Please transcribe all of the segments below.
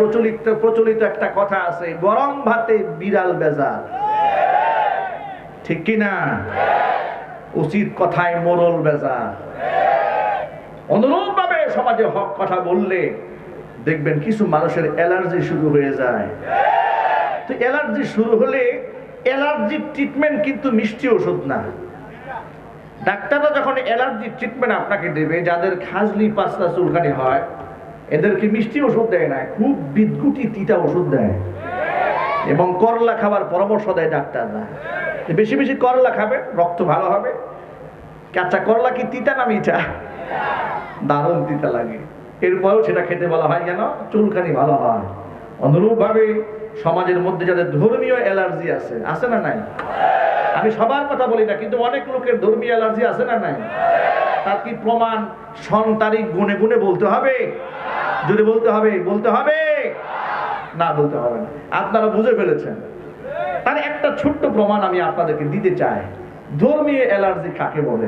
প্রচলিত প্রচলিত একটা কথা আছে, গরম ভাতে বিড়াল বেজার। ঠিক কি না? উচিত কথায় মোরল বেজার। অনুরূপ ভাবে সমাজে হক কথা বললে দেখবেন কিছু মানুষের অ্যালার্জি শুরু হয়ে যায়। তো অ্যালার্জি শুরু হলে অ্যালার্জির ট্রিটমেন্ট কিন্তু মিষ্টি ওষুধ না। ডাক্তাররা যখন অ্যালার্জি ট্রিটমেন্ট আপনাকে দেবে, যাদের খাজলি পাঁচটা চুলকানি হয় এদেরকে মিষ্টি ওষুধ দেয় না, খুব বিদ্যুতি তিতা ওষুধ দেয়। এবং করলা খাবার পরামর্শ দেয় ডাক্তাররা। বেশি বেশি করলা খাবে, রক্ত ভালো হবে। কাঁচা করলা কি তিতা না মিঠা? দারুণ তিতা লাগে। এরপরেও সেটা খেতে বলা হয় যেন চুলকানি ভালো হয়। অনুরূপভাবে সমাজের মধ্যে যাদের ধর্মীয় অ্যালার্জি আছে আছে না নাই? আমি সবার কথা বলি না, কিন্তু অনেক লোকের ধর্মীয় অ্যালার্জি আছে না নাই? তার কি প্রমাণ সন তারিখ গুনে গুনে বলতে হবে? যদি বলতে হবে বলতে হবে? না, বলতে হবে না। আপনারা বুঝে ফেলেছেন। তার একটা ছোট্ট প্রমাণ আমি আপনাদেরকে দিতে চাই। ধর্মীয় অ্যালার্জি কাকে বলে?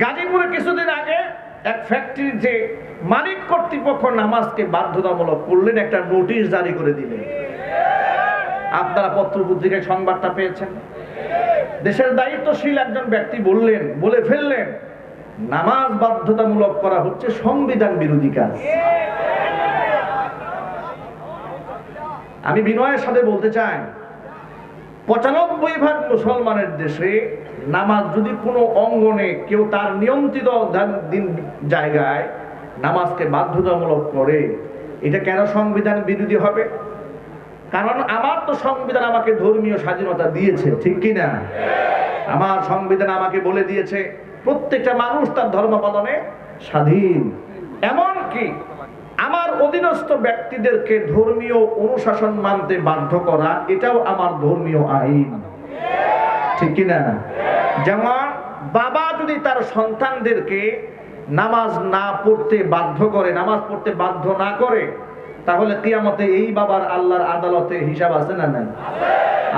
গাজীপুরে কিছুদিন আগে এক ফ্যাক্টরির যে মালিক কর্তৃপক্ষ নামাজকে বাধ্যতামূলক করলেন, একটা নোটিশ জারি করে দিলেন। আপনারা পত্র পত্রিকায় সংবাদটা পেয়েছেন। দেশের দায়িত্বশীল একজন ব্যক্তি বললেন, বলে ফেললেন নামাজ বাধ্যতামূলক করা হচ্ছে সংবিধান বিরোধী কাজ। আমি বিনয়ের সাথে বলতে চাই, পঁচানব্বই ভাগ মুসলমানের দেশে নামাজ যদি কোনো অঙ্গনে কেউ তার নিয়ন্ত্রিত দিন জায়গায় নামাজকে বাধ্যতামূলক করে, এটা কেন সংবিধান বিরোধী হবে? কারণ আমার তো সংবিধান আমাকে ধর্মীয় স্বাধীনতা দিয়েছে, ঠিক কি না আমার সংবিধান আমাকে বলে দিয়েছে প্রত্যেকটা মানুষ তার ধর্ম পালনে স্বাধীন। এমন কি আমার অধীনস্থ ব্যক্তিদেরকে ধর্মীয় অনুশাসন মানতে বাধ্য করা, এটাও আমার ধর্মীয় আইন। ঠিক কি না যেমন বাবা যদি তার সন্তানদেরকে নামাজ না পড়তে বাধ্য করে, নামাজ পড়তে বাধ্য না করে, তাহলে কিয়ামতে এই বাবার আল্লাহর আদালতে হিসাব আছে না নাই?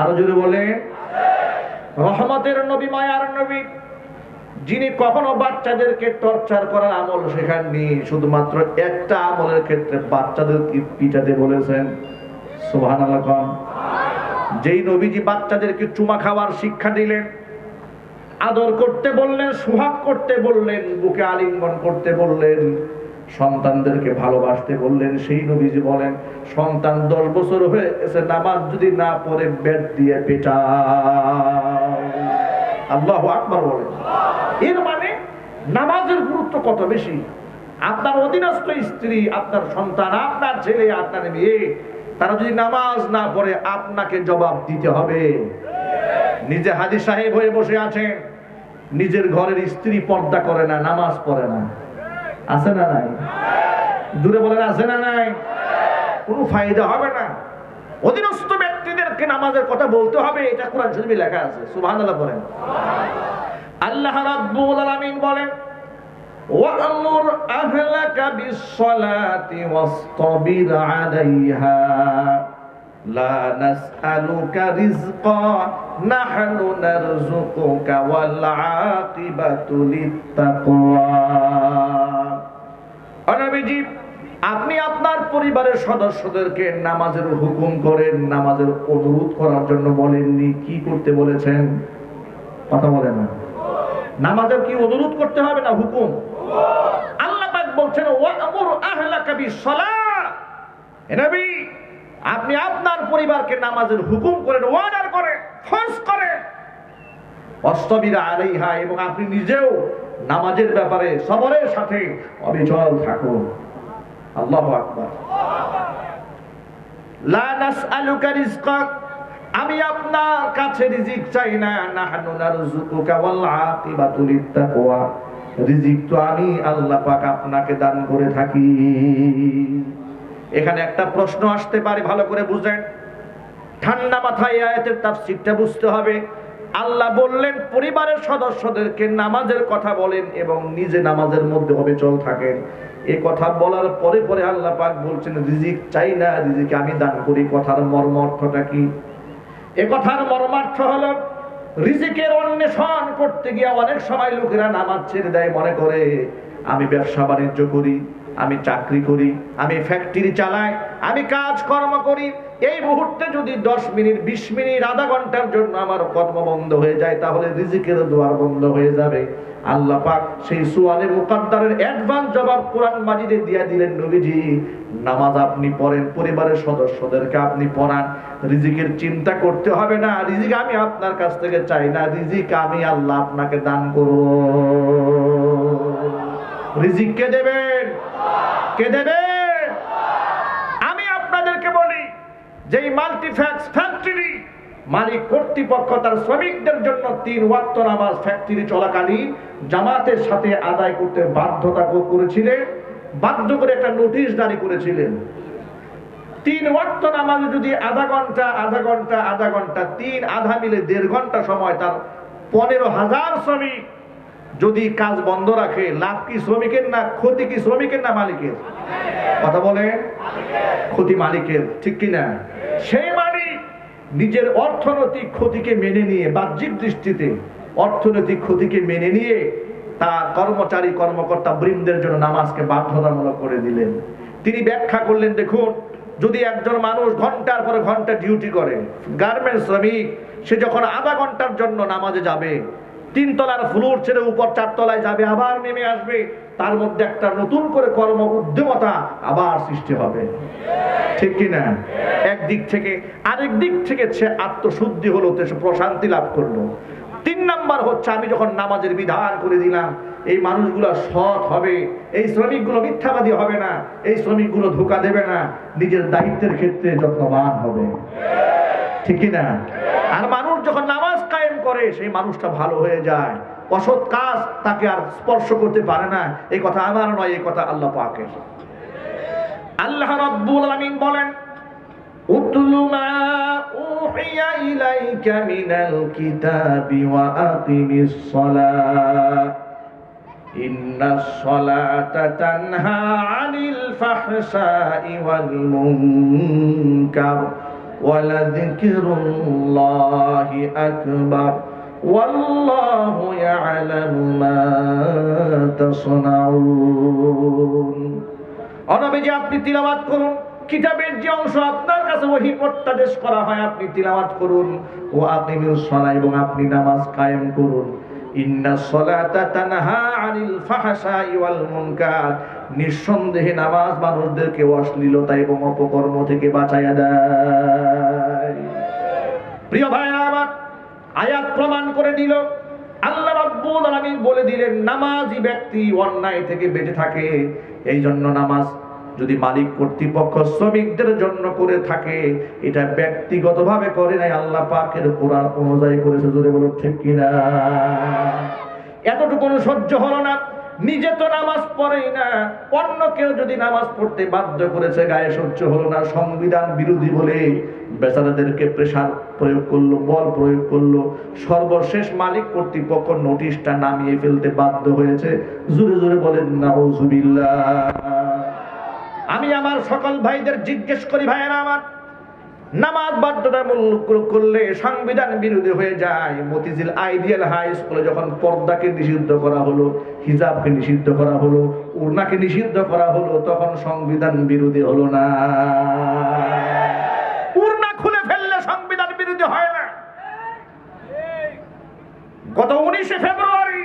আরও যদি বলে রহমতের নবী, মায়ার নবী যিনি কখনো বাচ্চাদেরকে টর্চার করার আমল শেখাননি, শুধুমাত্র একটা আমলের ক্ষেত্রে বাচ্চাদের পিটাতে বলেছেন? সোহান যেই নবীজি বাচ্চাদেরকে চুমা খাওয়ার শিক্ষা দিলেন, আদর করতে বললেন, সুহাগ করতে বললেন, বুকে আলিঙ্গন করতে বললেন, সন্তানদেরকে ভালোবাসতে বললেন, সেই নবীজি বলেন, সন্তান দশ বছর হয়ে গেছে, নামাজ যদি না পড়ে বেড দিয়ে পেটা আল্লাহ আকবার বলেন। এর মানে নামাজের গুরুত্ব কত বেশি? আপনার অধীনস্থ স্ত্রী, আপনার সন্তান, আপনার ছেলে, আপনার মেয়ে, তারা যদি নামাজ না পড়ে, আপনাকে জবাব দিতে হবে। নিজে হাজি সাহেব হয়ে বসে আছেন নিজের ঘরের স্ত্রী পর্দা করে না, নামাজ পড়ে না। আছে না নাই? দূরে বলেন, আছে না নাই? কোনো ফায়দা হবে না। অধীনস্থ ব্যক্তিদেরকে নামাজের কথা বলতে হবে, এটা কোরআন শরীফে লেখা আছে। সুবহানাল্লাহ বলেন। আল্লাহ রাব্বুল আলামিন বলেন, ওয়া'মুর আহলাকা বিস-সালাতি ওয়াসতাবির আলাইহা, লা নাসআলুকা রিজকা নাহনু নারযুকুকা ওয়াল আকিবাতু লিত-তাকওয়া আপনি আপনার পরিবারের সদস্যদেরকে নামাজের হুকুম করেন, নামাজের অনুরোধ করার জন্য বলেননি, কি করতে বলেছেন? কথা বলেন না। নামাজের কি অনুরোধ করতে হবে না হুকুম? আল্লাহ বলছেন, ওয়ামুর আহলাকা বিসসালাহ হে নবী, আপনি আপনার পরিবারকে নামাজের হুকুম করেন, অর্ডার করেন ফোর্স করেন। অস্তবিরা আলাইহা, এবং আপনি নিজেও নামাজের ব্যাপারে সবরের সাথে অবিচল থাকুন। আল্লাহু আকবার। লা নাসআলুকা রিজকাক আমি আপনার কাছে রিজিক চাই না। নাহনু নারযুকুকা ওয়াল আকিবাতু লিত্তাকওয়া রিজিক তো আমি আল্লাহ পাক আপনাকে দান করে থাকি। এখানে একটা প্রশ্ন আসতে পারে, ভালো করে বুঝেন। ঠান্ডা মাথায় আয়াতের তাফসীরটা বুঝতে হবে। আল্লাহ বললেন, পরিবারের সদস্যদেরকে নামাজের কথা বলেন এবং নিজে নামাজের মধ্যে হবে চল থাকেন। এ কথা বলার পরে পরে আল্লাহ পাক বলছেন, রিজিক চাই না, রিজিক আমি দান করি। কথার মর্ম অর্থটা কি? এ কথার মর্মার্থ হলো, রিজিকের অন্বেষণ করতে গিয়ে অনেক সময় লোকেরা নামাজ ছেড়ে দেয় মনে করে, আমি ব্যবসা বাণিজ্য করি, আমি চাকরি করি, আমি ফ্যাক্টরি চালাই, আমি কাজ কর্ম করি। এই মুহূর্তে যদি দশ মিনিট, বিশ মিনিট, আধা ঘণ্টার জন্য আমার কর্ম বন্ধ হয়ে যায়, তাহলে রিজিকের দুয়ার বন্ধ হয়ে যাবে। আল্লাহ পাক সেই সুয়ালে মুকাদ্দারের অ্যাডভান্স জবাব কোরআন মাজিদে দিয়ে দিলেন নবীজি, নামাজ আপনি পড়েন, পরিবারের সদস্যদেরকে আপনি পড়ান, রিজিকের চিন্তা করতে হবে না, রিজিক আমি আপনার কাছ থেকে চাই না, রিজিক আমি আল্লাহ আপনাকে দান করব। রিজিক কে দেবেন কে দেবেন আমি আপনাদেরকে বলি যে এই মাল্টিফ্যাক্স ফ্যাক্টরি মালিক কর্তৃপক্ষ তার শ্রমিকদের জন্য তিন ওয়াক্ত নামাজ ফ্যাক্টরি চলাকালীন জামাতের সাথে আদায় করতে বাধ্যতা করেছিলেন, বাধ্য করে একটা নোটিশ জারি করেছিলেন। তিন ওয়াক্ত নামাজ যদি আধা ঘণ্টা আধা ঘণ্টা আধা ঘণ্টা, তিন আধা মিলে দেড় ঘণ্টা সময় তার পনেরো হাজার শ্রমিক যদি কাজ বন্ধ রাখে, লাভ কি শ্রমিকের না ক্ষতি কি শ্রমিকের না মালিকের? কথা বলেন, ক্ষতি মালিকের, ঠিক কি না সেই মালিক নিজের অর্থনৈতিক ক্ষতিকে মেনে নিয়ে, বাহ্যিক দৃষ্টিতে অর্থনৈতিক ক্ষতিকে মেনে নিয়ে তার কর্মচারী, কর্মকর্তা বৃন্দের জন্য নামাজকে বাধ্যতামূলক করে দিলেন। তিনি ব্যাখ্যা করলেন, দেখুন, যদি একজন মানুষ ঘণ্টার পর ঘণ্টা ডিউটি করে গার্মেন্টস শ্রমিক, সে যখন আধা ঘণ্টার জন্য নামাজে যাবে তিনতলার ফ্লোর ছেড়ে উপর চারতলায় যাবে, আবার নেমে আসবে। তার মধ্যে একটা নতুন করে কর্ম উদ্যমতা আবার সৃষ্টি হবে। ঠিক কি না একদিক থেকে আরেক দিক থেকে সে আত্মশুদ্ধি হলো সে প্রশান্তি লাভ করল। তিন নাম্বার হচ্ছে, আমি যখন নামাজের বিধান করে দিলাম, এই মানুষগুলো সৎ হবে, এই শ্রমিকগুলো মিথ্যাবাদী হবে না, এই শ্রমিকগুলো ধোকা দেবে না, নিজের দায়িত্বের ক্ষেত্রে যত্নবান হবে। ঠিক না আর মানুষ যখন নামাজ কায়েম করে সেই মানুষটা ভালো হয়ে যায়। অসৎ কাজ তাকে আর স্পর্শ করতে পারে না। এই কথা আমার নয়, এই কথা আল্লাহ পাকের। আল্লাহ রাব্বুল আলামিন বলেন, উতলু মা উহিয়া ইলাইকা মিনাল কিতাবি ওয়া আকিমিস সালাহ ইন্নাস সালাতা তানহা আনিল ফাহশাই ওয়াল মুনকার। ওয়া লাযিকরুল্লাহি আকবার। والله يعلم ما تصنعون অনবীজি আপনি তিলাওয়াত করুন কিতাবের যে অংশ আপনার কাছে ওহি প্রত্যাদেশ করা হয় আপনি তিলাওয়াত করুন ও আপনি সলা এবং আপনি নামাজ কায়েম করুন ইন্না সলাতা তানহা আনিল ফাহশাই ওয়াল মুনকার নিঃসন্দেহে নামাজ মানুষদেরকে অশ্লীলতা এবং অপকর্ম থেকে বাঁচাইয়া দেয় প্রিয় ভাইরা আমার আয়াত প্রমাণ করে দিল। আল্লাহ রাব্বুল আলামিন বলে দিলেন, নামাজি ব্যক্তি অন্যায় থেকে বেঁচে থাকে। এই জন্য নামাজ যদি মালিক কর্তৃপক্ষ শ্রমিকদের জন্য করে থাকে, এটা ব্যক্তিগতভাবে করে নাই, আল্লাহ পাকের কোরআন অনুযায়ী করেছে, জোরে বলো ঠিক কিনা? এতটুকু সহ্য হলো না। নিজে তো নামাজ পড়েই না। অন্য কেউ যদি নামাজ পড়তে বাধ্য করেছে, গায়ে সহ্য হলো না। সংবিধান বিরোধী বলে বেচারাদেরকে প্রেশার প্রয়োগ করল, বল প্রয়োগ করল। সর্বশেষ মালিক কর্তৃপক্ষ নোটিশটা নামিয়ে ফেলতে বাধ্য হয়েছে। জোরে জোরে বলেন, নাউজুবিল্লাহ। আমি আমার সকল ভাইদের জিজ্ঞেস করি, ভাইয়েরা আমার, নামাজ বাধ্যতামূলক করলে সংবিধান বিরোধী হয়ে যায়? মতিঝিল আইডিয়াল হাই স্কুলে যখন পর্দাকে নিষিদ্ধ করা হলো, হিজাবকে নিষিদ্ধ করা হলো উড়নাকে নিষিদ্ধ করা হলো, তখন সংবিধান বিরোধী হলো না উড়না খুলে ফেললে সংবিধান বিরোধী হয় না গত উনিশে ফেব্রুয়ারি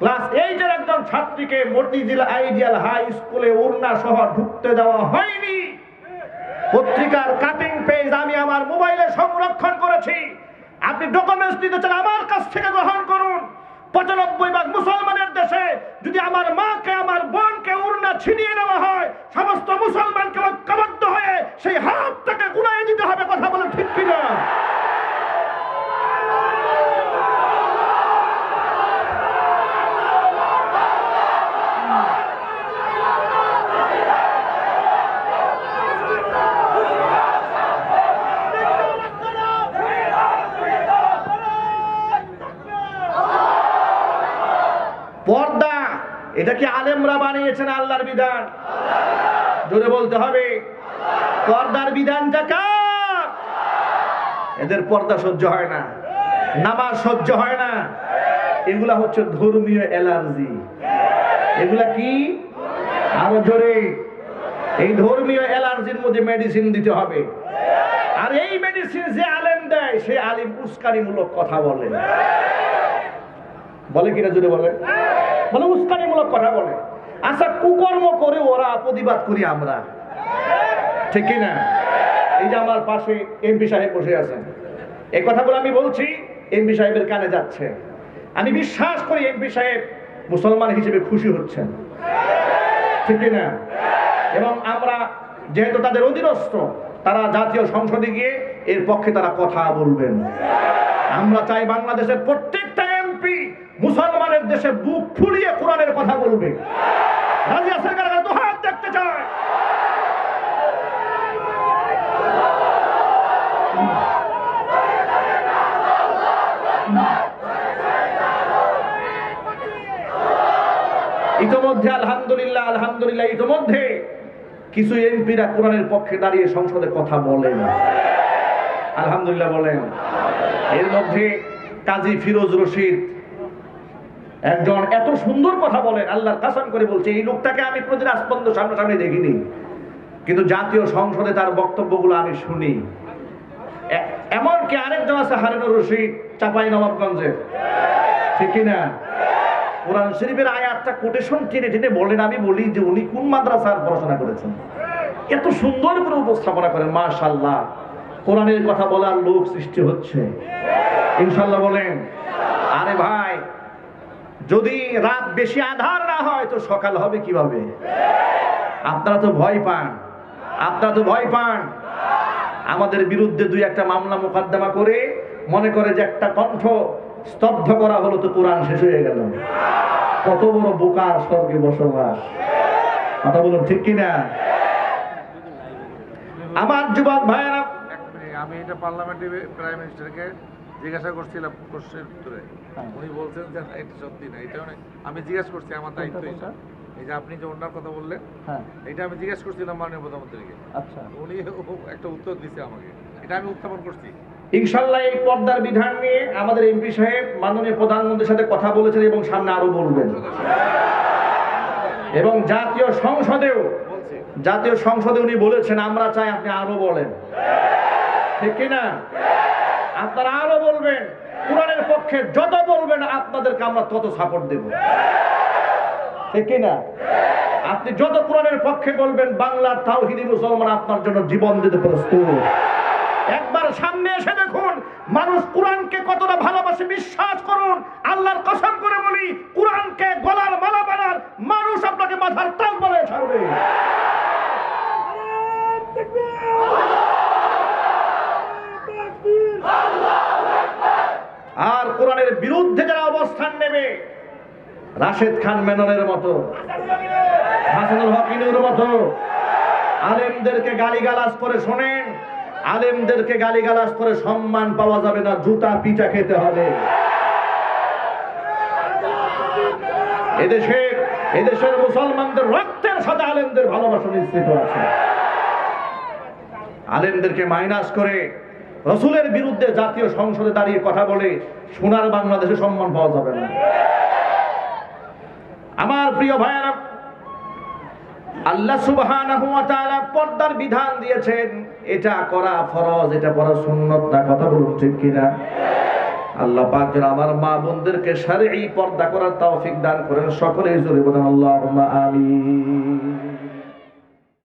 ক্লাস এইটের একজন ছাত্রীকে মতিঝিল আইডিয়াল হাই স্কুলে উড়না সহ ঢুকতে দেওয়া হয়নি। পত্রিকার কাটিং পেজ আমি আমার মোবাইলে সংরক্ষণ করেছি। আপনি ডকুমেন্টস দিতে চান আমার কাছ থেকে গ্রহণ করুন। পঁচানব্বই ভাগ মুসলমানের দেশে যদি আমার মাকে, আমার বোনকে উড়না ছিনিয়ে নেওয়া হয়, সমস্ত মুসলমানকে ঐক্যবদ্ধ হয়ে সেই হাতটাকে গুনায় দিতে হবে, কথা বলে ঠিক কিনা? পর্দা, এটা কি আলেমরা বানিয়েছেন আল্লাহর বিধান? জোরে বলতে হবে। পর্দার বিধানটা কার? এদের পর্দা সহ্য হয় না, নামাজ সহ্য হয় না। এগুলা হচ্ছে ধর্মীয় অ্যালার্জি। এগুলা কি? আর জোরে। এই ধর্মীয় অ্যালার্জির মধ্যে মেডিসিন দিতে হবে। আর এই মেডিসিন যে আলেম দেয়, সে আলিম উস্কানিমূলক কথা বলে বলে কিনা জুড়ে বলে? বলে, উস্কানিমূলক কথা বলে। আচ্ছা কুকর্ম করে ওরা প্রতিবাদ করি আমরা। ঠিক কিনা? এই যে আমার পাশে এমপি সাহেব বসে আছেন। এই কথাগুলো আমি বলছি, এমপি সাহেবের কানে যাচ্ছে। আমি বিশ্বাস করি এমপি সাহেব মুসলমান হিসেবে খুশি হচ্ছেন। ঠিক কিনা? এবং আমরা যেহেতু তাদের অধীনস্থ, তারা জাতীয় সংসদে গিয়ে এর পক্ষে তারা কথা বলবেন। আমরা চাই বাংলাদেশের প্রত্যেকটা এমপি মুসলমানের দেশে বুক ফুলিয়ে কোরআনের কথা বলবে। রাজি আছেন কারা কারা? দেখতে চায় ইতোমধ্যে আলহামদুলিল্লাহ আলহামদুলিল্লাহ, ইতোমধ্যে কিছু এমপিরা কোরআনের পক্ষে দাঁড়িয়ে সংসদে কথা বলেন। আলহামদুলিল্লাহ বলেন। এর মধ্যে কাজী ফিরোজ রশিদ একজন এত সুন্দর কথা বলেন, আল্লাহর কাসাম করে বলছে, এই লোকটাকে আমি কোনোদিন আসপন্দ সামনাসামনি দেখিনি। কিন্তু জাতীয় সংসদে তার বক্তব্যগুলো আমি শুনি। এমনকি আরেকজন আছে, হারিনুর রশিদ, চাপাই নবাবগঞ্জে। ঠিক কিনা? কোরআন শরীফের আয়াতটা কোটেশন টেনে টেনে বলেন, আমি বলি যে উনি কোন মাদ্রাসার পড়াশোনা করেছেন? এত সুন্দর করে উপস্থাপনা করেন মাশাল্লাহ কোরআনের কথা বলার লোক সৃষ্টি হচ্ছে। ইনশাল্লাহ বলেন। আরে ভাই যদি রাত বেশি আধার না হয়, তো সকাল হবে কীভাবে? আপনারা তো ভয় পান। আপনারা তো ভয় পান। আমাদের বিরুদ্ধে দুই একটা মামলা মোকদ্দমা করে মনে করে যে একটা কণ্ঠ স্তব্ধ করা হলো তো কোরআন শেষ হয়ে গেল। কত বড় বোকার স্বর্গে বসবাস। কথা বলুন ঠিক কিনা? আমার যুবক ভাইয়েরা আমি এটা পার্লামেন্টে প্রাইম মিনিস্টারকে জিজ্ঞাসা করছিলাম প্রশ্নের উত্তরে। হ্যাঁ। উনি বলছেন যে এটা সত্যি না। এটা মানে আমি জিজ্ঞেস করছি আমার দায়িত্ব এটা এই যে আপনি যে ওনার কথা বললেন হ্যাঁ। এটা আমি জিজ্ঞেস করছিলাম মাননীয় প্রধানমন্ত্রীকে। আচ্ছা। উনি একটা উত্তর দিছে আমাকে। এটা আমি উত্থাপন করছি। ইনশাল্লাহ এই পর্দার বিধান নিয়ে আমাদের এমপি সাহেব মাননীয় প্রধানমন্ত্রীর সাথে কথা বলেছেন এবং সামনে আরও বলবেন। এবং জাতীয় সংসদেও বলছি। জাতীয় সংসদে উনি বলেছেন আমরা চাই আপনি আরও বলেন। ঠিক কিনা? আপনারা আরও বলবেন, কোরআনের পক্ষে যত বলবেন, আপনাদেরকে আমরা তত সাপোর্ট দেব। ঠিক কিনা আপনি যত কোরআনের পক্ষে বলবেন, বাংলার তাওহিদি মুসলমান আপনার জন্য জীবন দিতে প্রস্তুত। একবার সামনে এসে দেখুন, মানুষ কোরআনকে কতটা ভালোবাসে, বিশ্বাস করুন, আল্লাহর কসম করে বলি, কোরআনকে গলার মালা বানার মানুষ আপনাকে মাথার তাল বানায় ছাড়বে। আর কোরআনের বিরুদ্ধে যারা অবস্থান নেবে, রাশেদ খান মেননের মতো, হাসানুল মতো, আলেমদেরকে গালিগালাজ করে শোনেন, আলেমদেরকে গালিগালাজ করে সম্মান পাওয়া যাবে না, জুতা পিঠা খেতে হবে। এদেশের এদেশের মুসলমানদের রক্তের সাথে আলেমদের ভালোবাসা নিশ্চিত আছে। আলেমদেরকে মাইনাস করে রসুলের বিরুদ্ধে জাতীয় সংসদে দাঁড়িয়ে কথা বলে সোনার বাংলাদেশে সম্মান পাওয়া যাবে না। আমার প্রিয় ভাইয়েরা, আল্লাহ তাআলা পর্দার বিধান দিয়েছেন, এটা করা ফরজ, এটা পড়া সুন্নত না, কথা বলুন ঠিক কিনা? আল্লাহ পাক আমার মা বোনদেরকে শারঈ পর্দা করার তৌফিক দান করেন, সকলেই জোরে বলেন আমিন।